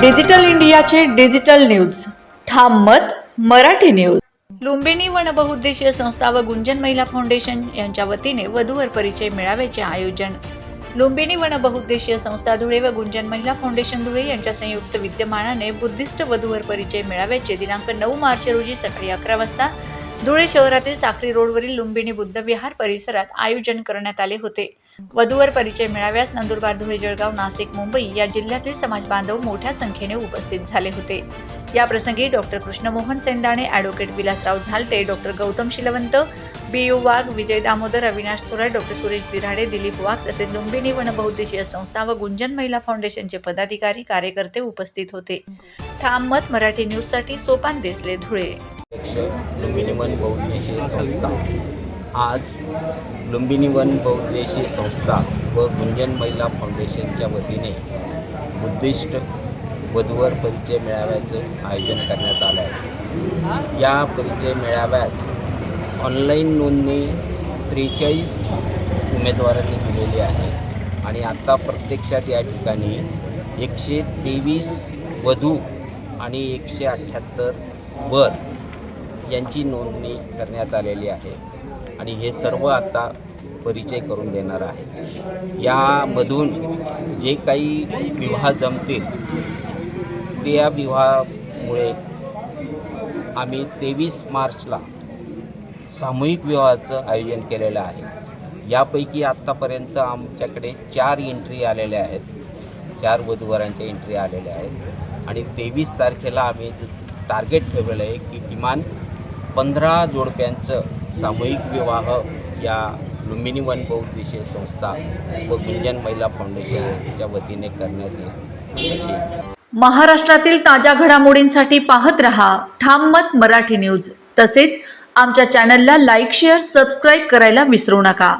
Digital इंडियाचे digital news. Tham Mat Marathi news. Lumbini one बहुउद्देशीय संस्था व गुंजन महिला फाउंडेशन यांच्या वतीने वधूवर परिचय मेळाव्याचे आयोजन. लुंबिनी वन बहुउद्देशीय संस्था धुळे व गुंजन महिला फाउंडेशन धुळे यांच्या संयुक्त विद्यमानाने बुद्धिस्ट वधूवर परिचय मेळाव्याचे दिनांक नऊ मार्च रोजी सकाळी अकरा वाजता धुळे शहरातील साखरी रोडवरील लुंबिनी बुद्ध विहार परिसरात आयोजन करण्यात आले होते. वधूवर परिचय मिळाव्यास नंदुरबार धुळे जळगाव नाशिक मुंबई या जिल्ह्यातील समाज बांधव मोठ्या संख्येने उपस्थित झाले होते. या प्रसंगी doctor Krishnamohan Sendane advocate Vilasrao Zalte doctor Gautam Shilwant B U Wagh Vijay Damodar Avinash Thorat doctor Suresh Birade Dilip Wagh तसेच लुंबिनी वन बहुउद्देशीय संस्था व गुंजन महिला फाउंडेशनचे पदाधिकारी कार्यकर्ते उपस्थित होते. ठाम मत मराठी न्यूजसाठी सोपान देसले धुळे. लुंबिनी बहुद्देशीय संस्था. आज लुंबिनी वन संस्था व गुंजन महिला फाउंडेशनच्या वतीने बुद्धिस्ट वधूवर परिचय मेळाव्याचं आयोजन करण्यात आलं आहे. या परिचय मेळाव्यास ऑनलाईन नोंदणी त्रेचाळीस उमेदवारांनी दिलेली आहे आणि आत्ता प्रत्यक्षात या ठिकाणी एकशे तेवीस वधू आणि एकशे अठ्ठ्याहत्तर वर यांची नोंदणी करण्यात आलेली आहे. आणि हे सर्व आता परिचय करून देणार आहे. यामधून जे काही विवाह जमतील त्या विवाहामुळे आम्ही तेवीस मार्चला सामूहिक विवाहाचं आयोजन केलेलं आहे. यापैकी आत्तापर्यंत आमच्याकडे चार एंट्री आलेल्या आहेत. चार वधूवरांच्या एंट्री आलेल्या आहेत. आणि तेवीस तारखेला आम्ही टार्गेट ठेवलेलं आहे की किमान पंधरा जोडप्यांचं सामूहिक विवाह या लुंबिनी वन बहुउद्देशीय संस्था व गुंजन महिला फाउंडेशनच्या वतीने करण्यात येईल. महाराष्ट्रातील ताज्या घडामोडींसाठी पाहत रहा ठाम मत मराठी न्यूज. तसेच आमच्या चॅनलला लाईक शेअर सबस्क्राईब करायला विसरू नका.